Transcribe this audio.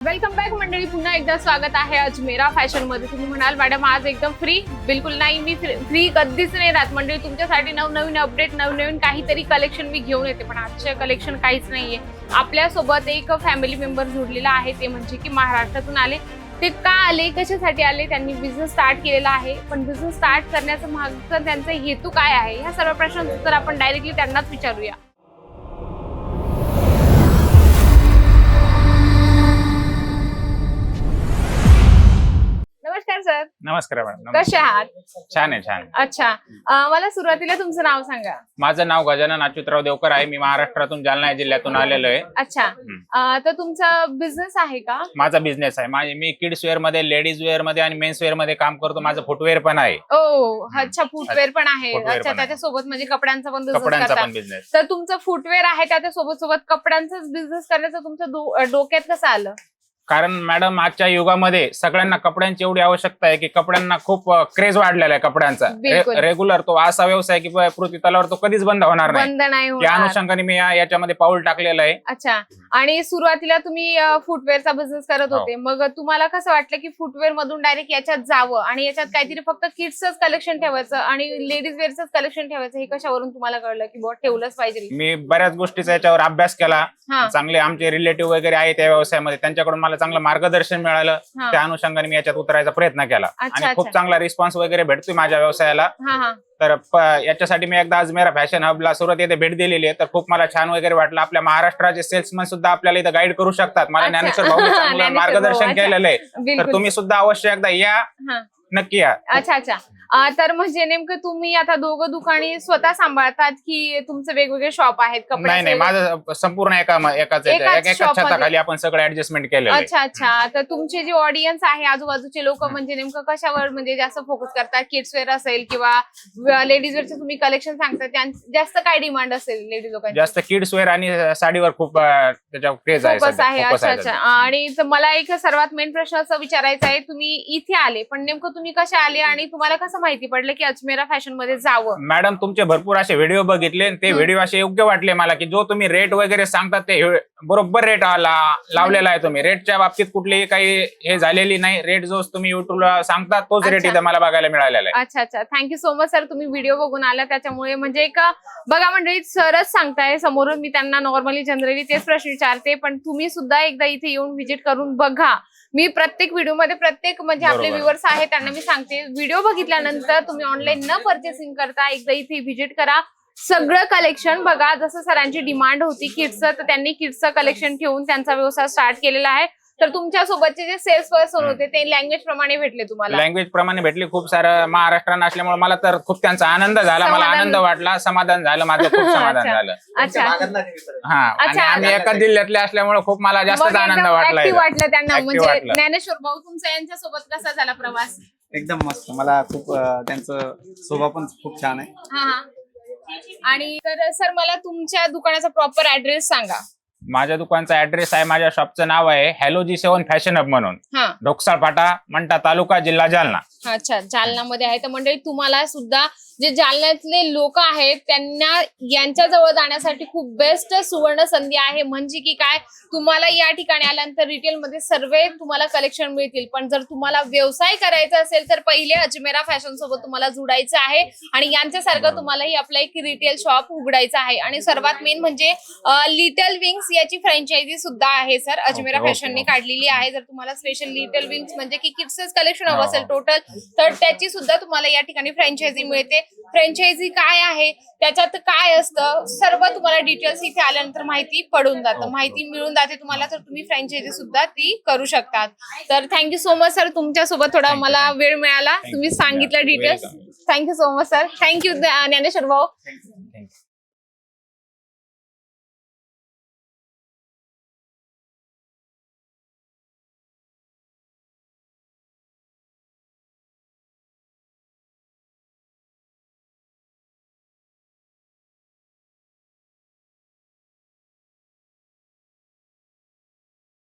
Welcome back मंडळी पुन्हा एकदा स्वागत आहे अजमेरा फॅशनमध्ये. तुम्ही म्हणाल मॅडम आज एकदम फ्री बिलकुल नाही मी फ्री कधीच नाही राहत. मंडळी तुमच्यासाठी नवनवीन अपडेट नवनवीन काहीतरी कलेक्शन मी घेऊन येते पण आजचे कलेक्शन काहीच नाहीये. आपल्यासोबत एक फॅमिली मेंबर जुडलेला आहे ते म्हणजे की महाराष्ट्रातून आले. ते का आले कशासाठी आले त्यांनी बिझनेस स्टार्ट केलेला आहे. पण बिझनेस स्टार्ट करण्याचं मागचं त्यांचा हेतू काय आहे? ह्या सर्व प्रश्नांचं उत्तर आपण डायरेक्टली त्यांनाच विचारूया. नमस्कार मॅडम. कसे आहात? छान आहे छान अच्छा. अं, मला सुरुवातीला तुमचं नाव सांगा. माझं नाव गजानन अच्युतराव देवकर आहे. मी महाराष्ट्रातून जालना जिल्ह्यातून आलेलो आहे. अच्छा. अं, तर तुमचा बिझनेस आहे का? माझा बिझनेस आहे. माझे मी किड्स वेअरमध्ये लेडीज वेअरमध्ये आणि मेन्स वेअरमध्ये काम करतो. माझं फुटवेअर पण आहे. ओ अच्छा फुटवेअर पण आहे. Footwear अच्छा पण आहे. त्याच्यासोबत म्हणजे कपड्यांचा पण बिझनेस कपड्यांचा करता. पण बिझनेस तर तुमचं फुटवेअर आहे त्याच्या सोबत सोबत कपड्यांचाच बिझनेस करण्याचं तुमचं डो- डोक्यात कसं आलं? कारण मॅडम आजच्या युगामध्ये सगळ्यांना कपड्यांची एवढी आवश्यकता आहे की कपड्यांना खूप क्रेज वाढलेला आहे कपड्यांचा. बिलकुल. रेग्युलर तो असा व्यवसाय की पृथ्वी तलावर तो कधीच बंद होणार नाही. बंद नाही या होणार. अनुषंगाने मी या- याच्यामध्ये पाऊल टाकलेलं आहे. अच्छा. आणि सुरुवातीला तुम्ही फुटवेअरचा बिझनेस करत हो. होते. मग तुम्हाला कसं वाटलं की फुटवेअर मधून डायरेक्ट याच्यात जावं? आणि याच्यात काहीतरी फक्त किड्सच कलेक्शन ठेवायचं आणि लेडीज वेअरच कलेक्शन ठेवायचं हे कशावरून तुम्हाला कळलं की बुवा ठेवलंच पाहिजे? मी बऱ्याच गोष्टीचा याच्यावर अभ्यास केला. चांगले आमचे रिलेटिव्ह वगैरे आहेत या व्यवसायामध्ये. त्यांच्याकडून मला चांगलं मार्गदर्शन मिळालं. त्या अनुषंगाने मी याच्यात उतरायचा प्रयत्न केला. आणि खूप. चांगला रिस्पॉन्स वगैरे भेटतोय माझ्या व्यवसायाला. तर याच्यासाठी मी एकदा अजमेरा फॅशन हबला सुरुवात येथे भेट दिलेली आहे. तर खूप मला छान वगैरे वाटलं. आपल्या महाराष्ट्राचे सेल्समन सुद्धा आपल्याला इथं गाईड करू शकतात. मला. ज्ञानेश्वर भाऊ मार्गदर्शन. केलेलं आहे. तर तुम्ही सुद्धा अवश्य एकदा या. नक्की या. अच्छा अच्छा. तर म्हणजे नेमकं तुम्ही आता दोघं दुकानी स्वतः सांभाळतात की तुमचे वेगवेगळे शॉप आहेत नाही कपड्याचे माझं संपूर्ण एका एकाच एकाच एका एका shop मध्ये. छताखाली आपण सगळं ऍडजस्टमेंट केलेलं आहे अच्छा अच्छा. तर तुमचे जे ऑडियन्स आहे आजूबाजूचे लोक म्हणजे नेमकं कशावर म्हणजे जास्त फोकस करतात? किड्स वेअर असेल किंवा लेडीज वेअरचे तुम्ही कलेक्शन सांगता त्यां- जास्त काय डिमांड असेल लेडीज लोकांची? जास्त किड्स वेअर आणि साडीवर खूप अं, त्याच्यावर क्रेज आहे फोकस सध्या. आहे. Focus अच्छा आहे अच्छा सध्या. आणि तर मला एक सर्वात मेन प्रश्न असं विचारायचा आहे तुम्ही इथे आले पण नेमकं तुम्ही कसे आले आणि तुम्हाला कसं माहिती पडलं की अजमेरा फॅशनमध्ये जावं मॅडम तुमचे भरपूर असे व्हिडिओ बघितले आणि ते. व्हिडिओ असे योग्य वाटले मला की जो तुम्ही रेट वगैरे सांगतात ते बरोबर रेट आला लावलेला आहे तुम्ही. रेटच्या बाबतीत कुठलीही काही हे झालेली नाही. रेट जो तुम्ही युट्यूबला सांगता तोच रेट. इथं मला बघायला मिळालेला आहे. अच्छा अच्छा. Thank you so much sir तुम्ही व्हिडिओ बघून आला. त्याच्यामुळे म्हणजे एक बघा मंडळी सरच सांगताय. समोरून मी त्यांना नॉर्मली जनरली तेच प्रश्न विचारते पण तुम्ही सुद्धा एकदा इथे येऊन व्हिजिट करून बघा. मी प्रत्येक व्हिडिओमध्ये प्रत्येक म्हणजे आपले. व्ह्युअर्स आहेत त्यांना मी सांगते. व्हिडिओ बघितल्यानंतर तुम्ही ऑनलाईन न परचेसिंग करता एकदा इथे व्हिजिट करा. सगळं कलेक्शन बघा जसं सरांची डिमांड होती किड्सचं तर त्यांनी किड्सचं कलेक्शन ठेवून त्यांचा व्यवसाय स्टार्ट केलेला आहे. तर तुमच्या सोबतचे जे सेल्स पर्सन होते ते लँग्वेज प्रमाणे भेटले तुम्हाला. लँग्वेज प्रमाणे भेटली. खूप सारं महाराष्ट्रानं असल्यामुळे मला तर खूप त्यांचा आनंद झाला. मला समाधान- आनंद वाटला. समाधान झालं. माझं खूप समाधान अच्छा. झालं. अच्छा. हा. आणि अच्छा. आम्ही एका जिल्ह्यातले असल्यामुळे खूप मला जास्तच आनंद वाटला इथं. वाटलं त्यांना. Active म्हणजे वाटलं. ज्ञानेश्वर भाऊ तुमचा यांच्यासोबत कसा झाला प्रवास? एकदम मस्त. मला खूप अं, त्यांचं स्वभाव पण खूप छान आहे. हा हा. आणि तर सर मला तुमच्या दुकानाचा प्रॉपर ऍड्रेस सांगा. माझ्या दुकानचा ऍड्रेस आहे माझ्या शॉपचं नाव आहे hello G seven fashion hub म्हणून. हा. ढोकसाळ फाटा मंटा तालुका जिल्हा जालना. अच्छा जालनामध्ये आहे. तर मंडळी तुम्हाला सुद्धा जे जालन्यातले लोक आहेत त्यांना यांच्या जवळ जाण्यासाठी खूप बेस्ट सुवर्ण संधी आहे. म्हणजे की काय? तुम्हाला या ठिकाणी आल्यानंतर रिटेल मध्ये सर्व तुम्हाला कलेक्शन मिळतील. पण जर तुम्हाला व्यवसाय करायचा असेल तर पहिले अजमेरा फॅशन सोबत तुम्हाला जुडायचं आहे. आणि यांच्यासारखं तुम्हालाही आपलं एक रिटेल शॉप उघडायचं आहे. आणि सर्वात मेन म्हणजे लिटल विंग्स याची फ्रँचायझी सुद्धा आहे सर अजमेरा फॅशनने. काढलेली आहे. जर तुम्हाला स्पेशल लिटल विंग्स म्हणजे की किड्सच कलेक्शन हवं असेल. टोटल तर त्याची सुद्धा तुम्हाला या ठिकाणी फ्रँचायझी मिळते फ्रँचायझी काय आहे त्याच्यात काय असतं सर्व तुम्हाला डिटेल्स इथे आल्यानंतर माहिती पडून जातं माहिती. मिळून जाते तुम्हाला तर तुम्ही फ्रँचायझी सुद्धा ती करू शकतात तर थँक्यू सो मच सर तुमच्यासोबत थोडा मला. वेळ मिळाला तुम्ही. सांगितलं details. Thank you so much sir thank you Dnyaneshwar भाऊ.